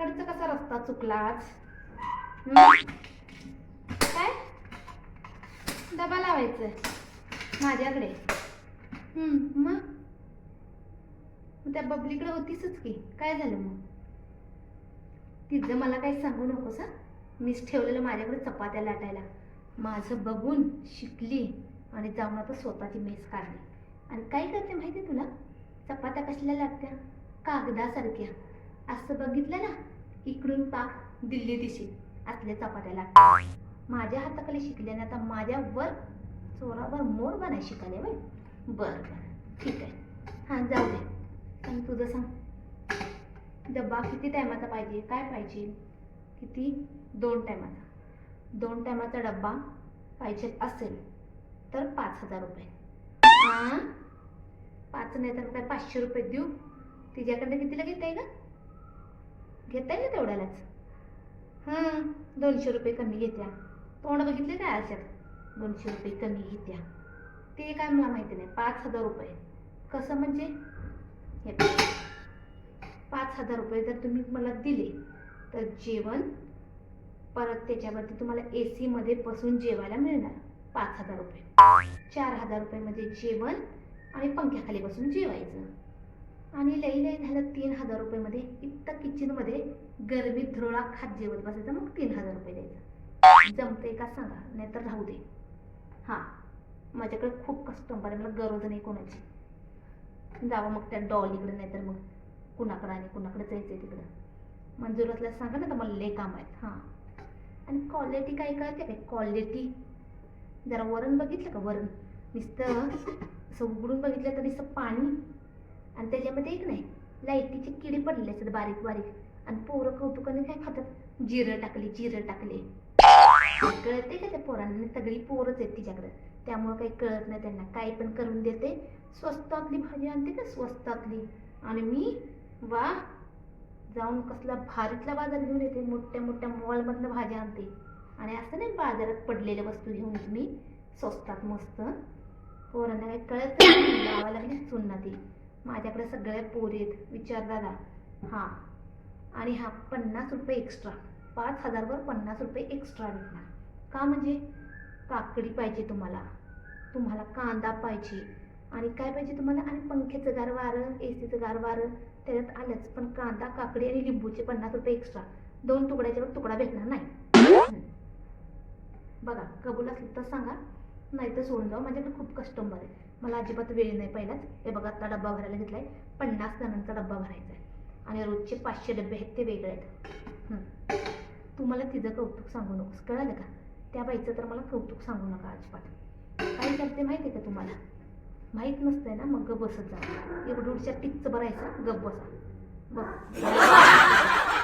इकडचा कसा रस्ता चुकला आज? काय? डबा लावायचं माझ्याकडे. मग? त्या बबलीकडे होतीसच की. काय झालं मग? तिथं मला काही सांगू नकोस हा? मीच ठेवलेलं माझ्याकडे चपात्या लाटायला. माझं बघून शिकली आणि जाऊन आता स्वतःची मेस काढली. आणि काय करते माहिती आहे तुला? चपात्या कसल्या लागत्या कागदासारख्या. असं बघितलं ना इकडून पाक दिल्ली दिशी असल्या चपात्या माझ्या हाताखाली शिकल्याने आता माझ्यावर चोरावर मोर बनाय शिकाले बाई. बरं बरं. ठीक आहे. हां जाऊ दे. सांग तुझं सांग. डब्बा किती टायमाचा पाहिजे? काय पाहिजे? किती? दोन टायमाचा. दोन टायमाचा डब्बा पाहिजे असेल तर पाच हजार रुपये. हां पाच नाही तर काय पाचशे रुपये देऊ? तिच्याकडनं कितीला घेता आहे का घेता येईल तेवढ्यालाच? हां दोनशे रुपये कमी घेत्या. तोंड बघितले काय अशात दोनशे रुपये कमी घेत्या. ते काय मला माहिती नाही. पाच हजार रुपये. कसं म्हणजे? हे पाच हजार रुपये जर तुम्ही मला दिले तर जेवण परत त्याच्यावरती तुम्हाला ए सीमध्ये बसून जेवायला मिळणार. पाच हजार रुपये. चार हजार रुपयेमध्ये जेवण आणि पंख्याखाली बसून जेवायचं. आणि लई लई झालं तीन हजार रुपयेमध्ये. इतकं किचनमध्ये गरमी धुरळा खात जेवत बसायचं मग तीन हजार रुपये द्यायचं. जमते का सांगा? नाहीतर राहू दे. हां माझ्याकडे खूप कस्टमर आहे मला गरज नाही कोणाची. जावं मग त्या डॉलीकडे नाहीतर मग कुणाकडं आणि कुणाकडे जायचं आहे तिकडं. मंजूर असल्यास सांगा ना तर मला लय काम आहेत. हां. आणि क्वालिटी काय कळते काय क्वालिटी जरा वरण बघितलं का? वरण. नुसतं असं उघडून बघितलं तर नुसतं पाणी आणि त्याच्यामध्ये एक नाही लाईटीचे किडे पडलेली असतात बारीक बारीक. आणि पोरं कौतुकाने काय खातात? जिरं टाकले जिरं टाकले. कळते का त्या पोरांना? सगळी पोरच आहेत तिच्याकडं. त्यामुळं काही कळत नाही त्यांना. काही पण करून देते. स्वस्तातली भाजी आणते का स्वस्तातली? आणि मी वा जाऊन कसला भारीतला बाजार घेऊन येते. मोठ्या मोठ्या मॉलमधनं भाज्या आणते. आणि असं नाही बाजारात पडलेल्या वस्तू घेऊन मी स्वस्तात मस्त. पोरांना काही कळत नाही. लावा लागली चुन्ना ती. माझ्याकडे सगळ्या पोरी आहेत. विचार दादा. हां. आणि हा पन्नास रुपये एक्स्ट्रा पाच हजारवर पन्नास रुपये एक्स्ट्रा भेटणार. का म्हणजे? काकडी पाहिजे तुम्हाला. तुम्हाला कांदा पाहिजे. आणि काय पाहिजे तुम्हाला? आणि पंख्याचं गार वारं ए सीचं गार वारं. त्याच्यात आलंच. पण कांदा काकडी आणि लिंबूचे पन्नास रुपये एक्स्ट्रा दोन तुकड्याच्यावर तुकडा भेटणार नाही. बघा कबूल असलं तर सांगा. नाही तर सोडून जाऊ माझ्याकडे म्हणजे खूप कस्टमर आहे. मला अजिबात वेळ नाही पहिलाच. हे बघा आता डब्बा भरायला घेतला आहे पन्नास जणांचा डब्बा भरायचा आहे. आणि रोजचे पाचशे डबे आहेत ते वेगळे आहेत. तुम्हाला तिचं कौतुक सांगू नकोस. कळालं का? त्या बाईचं तर मला कौतुक सांगू नका अजिबात. काय करते माहिती आहे का तुम्हाला? माहीत नसतंय ना मग गप बसत जा. एवढूच्या टिकचं भरायचं गप बसा. बघ.